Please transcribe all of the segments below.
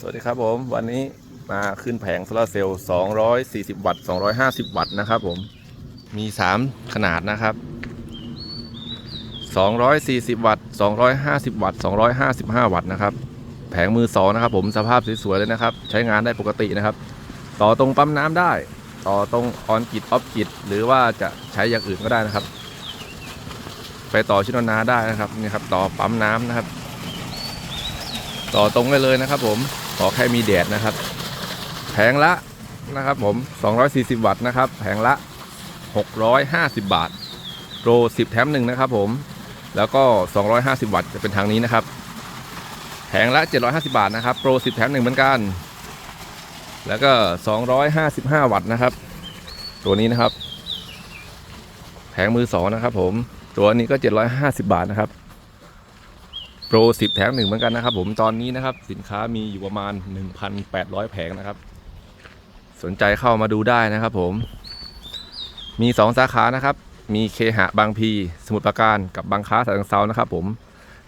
สวัสดีครับผมวันนี้มาขึ้นแผงโซลาเซลล์240 วัตต์ 250 วัตต์นะครับผมมี 3 ขนาดนะครับ 240 วัตต์ 250 วัตต์ 255 วัตต์นะครับ แผงมือสองนะครับผมสภาพสวยๆเลยนะครับ ใช้งานได้ปกตินะครับ ต่อตรงปั๊มน้ำได้ ต่อตรงออนกิดออฟกิดหรือว่าจะใช้อย่างอื่นก็ได้นะครับ ไปต่อชิโนนาได้นะครับนี่ครับต่อปั๊มน้ำนะครับ ต่อตรงได้เลยนะครับผม ขอแค่มีแดดนะครับ แผงละนะครับผม 240 วัตต์นะครับ แผงละ 650 บาทโปร10 แถมหนึ่งนะครับผม แล้วก็ 250 วัตต์จะเป็นทางนี้นะครับ แผงละ 750 บาทนะครับ โปร10 แถมหนึ่งเหมือนกัน แล้วก็ 255 วัตต์นะครับ ตัวนี้นะครับ แผงมือสองนะครับผม ตัวนี้ก็ 750 บาทนะครับ โปร10แถมหนึ่งเหมือนกันนะครับ ผมตอนนี้นะครับ สินค้ามีอยู่ประมาณ 1,800 แผงนะครับ สนใจเข้ามาดูได้นะครับ ผม มี 2 สาขานะครับ มีเคหะบางพี สมุทรปราการกับบางค้าสายเซานะครับ ผม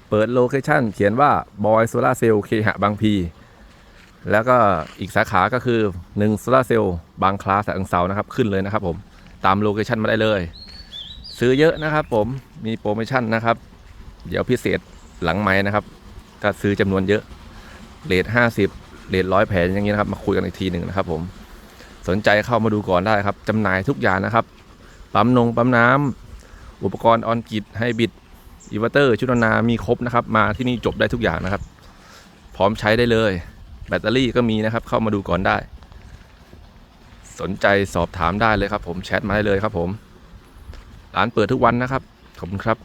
เปิดโลเคชั่นเขียนว่าบอยโซลาเซลเคหะบางพี แล้วก็อีกสาขาก็คือ1โซลาเซลบางคลาสายเซานะครับ ขึ้นเลยนะครับ ผมตามโลเคชั่นมาได้เลย ซื้อเยอะนะครับ ผมมีโปรโมชั่นนะครับ เดี๋ยวพิเศษ หลังไม้นะครับ ก็ซื้อจำนวนเยอะเลทห้าสิบเลทร้อยแผงอย่างนี้นะครับ มาคุยกันอีกทีหนึ่งนะครับ ผมสนใจเข้ามาดูก่อนได้ครับจำหน่ายทุกอย่างนะครับ ปั๊มนงปั๊มน้ำอุปกรณ์ออนกิดไฮบิดอินเวอร์เตอร์ ชุดนามีครบนะครับ มาที่นี่จบได้ทุกอย่างนะครับ พร้อมใช้ได้เลย แบตเตอรี่ก็มีนะครับ เข้ามาดูก่อนได้ สนใจสอบถามได้เลยครับ ผมแชทมาได้เลยครับ ผมร้านเปิดทุกวันนะครับขอบคุณครับ